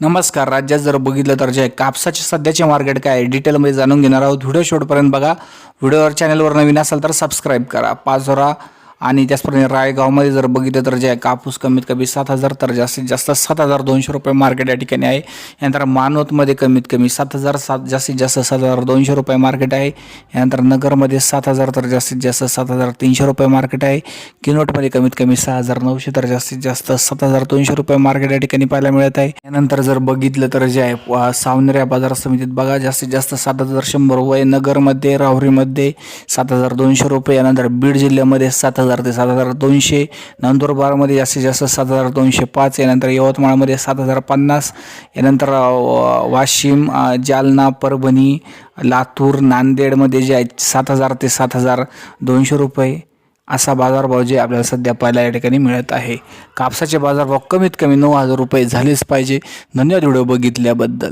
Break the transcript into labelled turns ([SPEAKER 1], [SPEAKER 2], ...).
[SPEAKER 1] नमस्कार राज्यात जर बघितलं तर जे कापसाचे सध्याचे मार्केट काय डिटेलमध्ये जाणून घेणार आहोत. व्हिडिओ शेवटपर्यंत बघा. व्हिडिओवर चॅनलवर नवीन असाल तर सबस्क्राईब करा. पाचोरा आणि त्याचप्रमाणे रायगावमध्ये जर बघितलं तर जे आहे कापूस कमीत कमी सात हजार तर जास्तीत जास्त सात हजार दोनशे रुपये मार्केट या ठिकाणी आहे. यानंतर मानवतमध्ये कमीत कमी सात हजार सात जास्तीत जास्त सात हजार दोनशे रुपये मार्केट आहे. यानंतर नगरमध्ये सात हजार तर जास्तीत जास्त सात हजार तीनशे रुपये मार्केट आहे. किनोटमध्ये कमीत कमी सहा हजार नऊशे तर जास्तीत जास्त सात हजार दोनशे रुपये मार्केट या ठिकाणी पाहायला मिळत आहे. यानंतर जर बघितलं तर जे आहे सावनेऱ्या बाजार समितीत बघा जास्तीत जास्त सात हजार शंभर रुपये नगरमध्ये राहुरीमध्ये सात हजार दोनशे रुपये. यानंतर बीड जिल्ह्यामध्ये सात हजार ते सात हजार दोनशे. नंदुरबारमध्ये जास्तीत जास्त सात हजार दोनशे पाच. यानंतर यवतमाळमध्ये सात हजार पन्नास. यानंतर वाशिम जालना परभणी लातूर नांदेडमध्ये जे आहेत सात हजार ते सात हजार दोनशे रुपये. असा बाजारभाव जे आपल्याला सध्या पाहायला या ठिकाणी मिळत आहे. कापसाचे बाजारभाव कमीत कमी नऊ हजार रुपये झालेच पाहिजे. धन्यवाद व्हिडिओ बघितल्याबद्दल.